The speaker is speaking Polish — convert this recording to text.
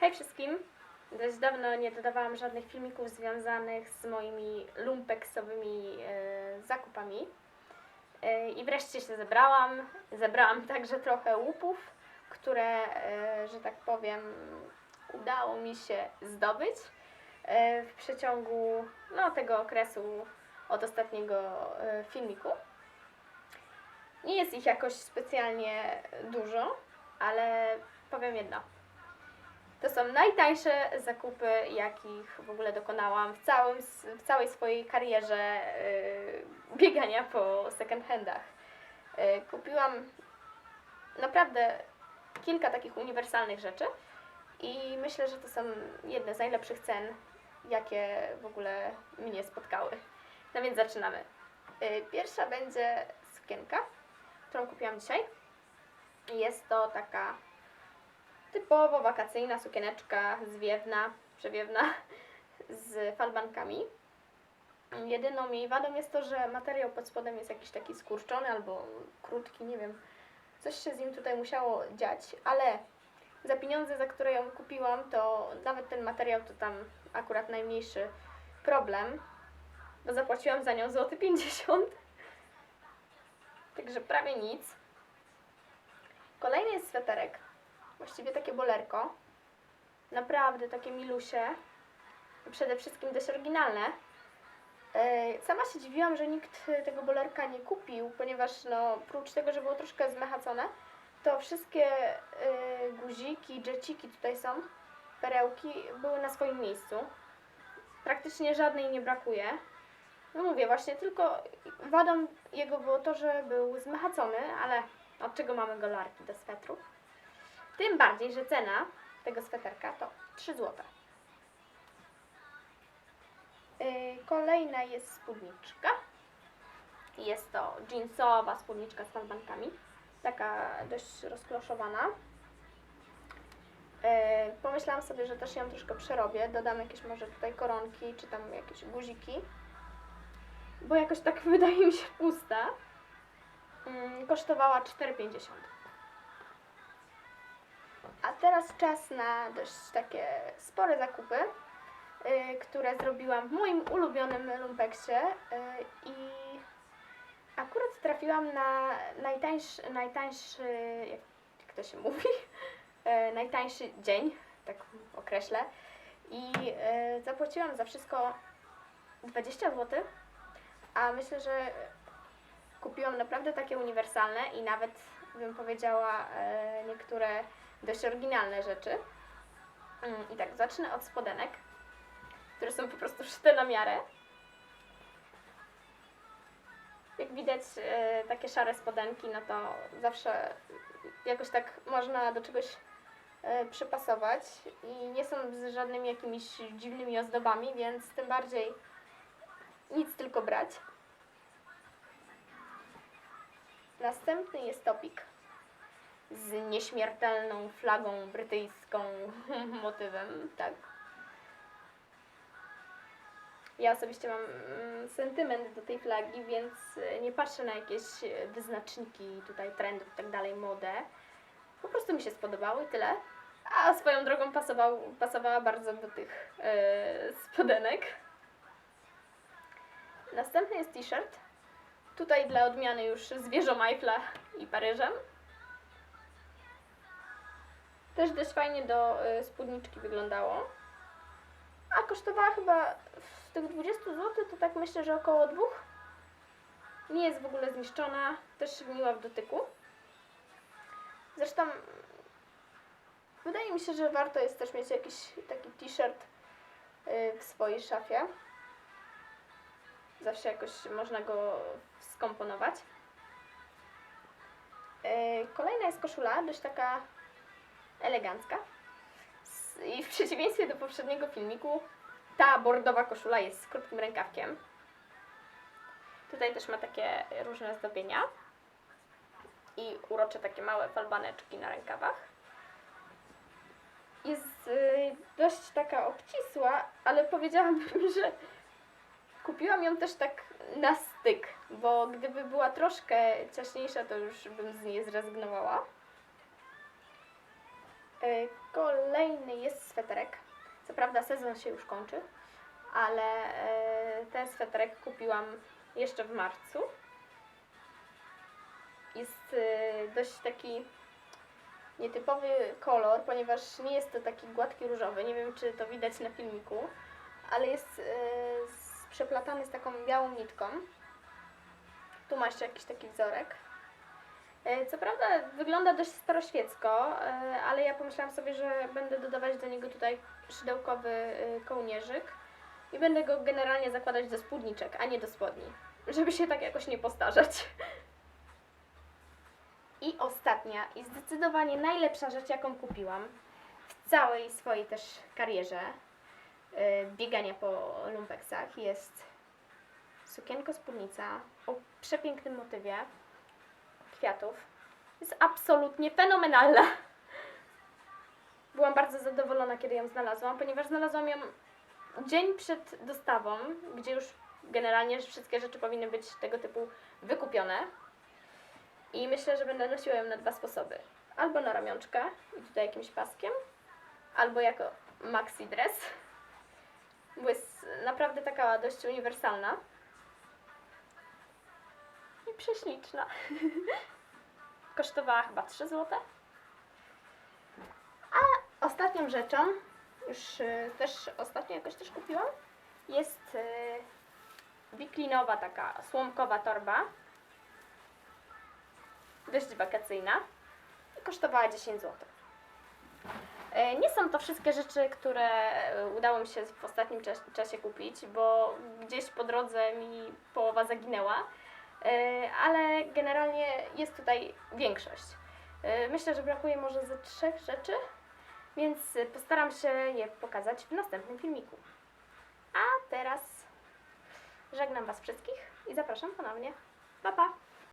Hej wszystkim! Dość dawno nie dodawałam żadnych filmików związanych z moimi lumpeksowymi e, zakupami. E, I wreszcie się zebrałam. Zebrałam także trochę łupów, które, e, że tak powiem, udało mi się zdobyć w przeciągu no, tego okresu od ostatniego filmiku. Nie jest ich jakoś specjalnie dużo, ale powiem jedno. To są najtańsze zakupy, jakich w ogóle dokonałam w, całym, w całej swojej karierze yy, biegania po second handach. Yy, kupiłam naprawdę kilka takich uniwersalnych rzeczy i myślę, że to są jedne z najlepszych cen, jakie w ogóle mnie spotkały. No więc zaczynamy. Yy, pierwsza będzie sukienka, którą kupiłam dzisiaj. Jest to taka typowo wakacyjna sukieneczka zwiewna, przewiewna z falbankami. Jedyną jej wadą jest to, że materiał pod spodem jest jakiś taki skurczony albo krótki, nie wiem. Coś się z nim tutaj musiało dziać, ale za pieniądze, za które ją kupiłam, to nawet ten materiał to tam akurat najmniejszy problem, bo zapłaciłam za nią złoty 50. Także prawie nic. Kolejny jest sweterek właściwie takie bolerko. Naprawdę takie milusie. Przede wszystkim dość oryginalne. Sama się dziwiłam, że nikt tego bolerka nie kupił, ponieważ no, prócz tego, że było troszkę zmechacone, to wszystkie e, guziki, dżeciki tutaj są, perełki, były na swoim miejscu. Praktycznie żadnej nie brakuje. No mówię, właśnie tylko wadą jego było to, że był zmechacony, ale od czego mamy golarki do swetrów? Tym bardziej, że cena tego sweterka to 3 zł. Yy, Kolejna jest spódniczka. Jest to jeansowa spódniczka z falbankami. Taka dość rozkloszowana. Yy, Pomyślałam sobie, że też ją troszkę przerobię. Dodam jakieś może tutaj koronki, czy tam jakieś guziki. Bo jakoś tak wydaje mi się pusta. Yy, Kosztowała 4,50. Teraz czas na dość takie spore zakupy, y, które zrobiłam w moim ulubionym lumpeksie y, i akurat trafiłam na najtańszy, najtańszy jak, to się mówi, y, najtańszy dzień, tak określę. I zapłaciłam za wszystko 20 zł, a myślę, że kupiłam naprawdę takie uniwersalne i nawet bym powiedziała niektóre dość oryginalne rzeczy. Mm, I tak, zacznę od spodenek, które są po prostu szyte na miarę. Jak widać, e, takie szare spodenki, no to zawsze jakoś tak można do czegoś e, przypasować i nie są z żadnymi jakimiś dziwnymi ozdobami, więc tym bardziej nic tylko brać. Następny jest topik z nieśmiertelną flagą brytyjską motywem, tak. Ja osobiście mam mm, sentyment do tej flagi, więc y, nie patrzę na jakieś y, wyznaczniki tutaj trendów i tak dalej, modę. Po prostu mi się spodobało i tyle. A swoją drogą pasował, pasowała bardzo do tych yy, spodenek. Następny jest t-shirt. Tutaj dla odmiany już z wieżą Eiffla i Paryżem. Też dość fajnie do y, spódniczki wyglądało. A kosztowała chyba w tych 20 zł, to tak myślę, że około dwóch. Nie jest w ogóle zniszczona, też miła w dotyku. Zresztą wydaje mi się, że warto jest też mieć jakiś taki t-shirt y, w swojej szafie. Zawsze jakoś można go skomponować. Y, Kolejna jest koszula, dość taka elegancka. I w przeciwieństwie do poprzedniego filmiku, ta bordowa koszula jest z krótkim rękawkiem. Tutaj też ma takie różne zdobienia. I urocze takie małe falbaneczki na rękawach. Jest y, dość taka obcisła, ale powiedziałabym, że kupiłam ją też tak na styk, bo gdyby była troszkę ciaśniejsza, to już bym z niej zrezygnowała. Y, Kolejny jest sweterek. Co prawda sezon się już kończy, ale y, ten sweterek kupiłam jeszcze w marcu. Jest y, dość taki nietypowy kolor, ponieważ nie jest to taki gładki różowy. Nie wiem, czy to widać na filmiku, ale jest przeplatany z taką białą nitką. Tu ma jeszcze jakiś taki wzorek. E, Co prawda wygląda dość staroświecko, e, ale ja pomyślałam sobie, że będę dodawać do niego tutaj szydełkowy e, kołnierzyk i będę go generalnie zakładać do spódniczek, a nie do spodni, żeby się tak jakoś nie postarzać. I ostatnia i zdecydowanie najlepsza rzecz, jaką kupiłam w całej swojej też karierze biegania po lumpeksach jest sukienko spódnica o przepięknym motywie kwiatów. Jest absolutnie fenomenalna. Byłam bardzo zadowolona, kiedy ją znalazłam, ponieważ znalazłam ją dzień przed dostawą, gdzie już generalnie wszystkie rzeczy powinny być tego typu wykupione. I myślę, że będę nosiła ją na dwa sposoby. Albo na ramionczka i tutaj jakimś paskiem, albo jako maxi dress, bo jest naprawdę taka dość uniwersalna prześliczna. Kosztowała chyba 3 zł. A ostatnią rzeczą, już y, też ostatnio jakoś też kupiłam, jest y, wiklinowa taka słomkowa torba. Dość wakacyjna. I kosztowała 10 zł. E, Nie są to wszystkie rzeczy, które udało mi się w ostatnim czas- czasie kupić, bo gdzieś po drodze mi połowa zaginęła. E, ale generalnie jest tutaj większość. E, Myślę, że brakuje może ze trzech rzeczy, więc postaram się je pokazać w następnym filmiku. A teraz żegnam Was wszystkich i zapraszam ponownie. Pa, pa!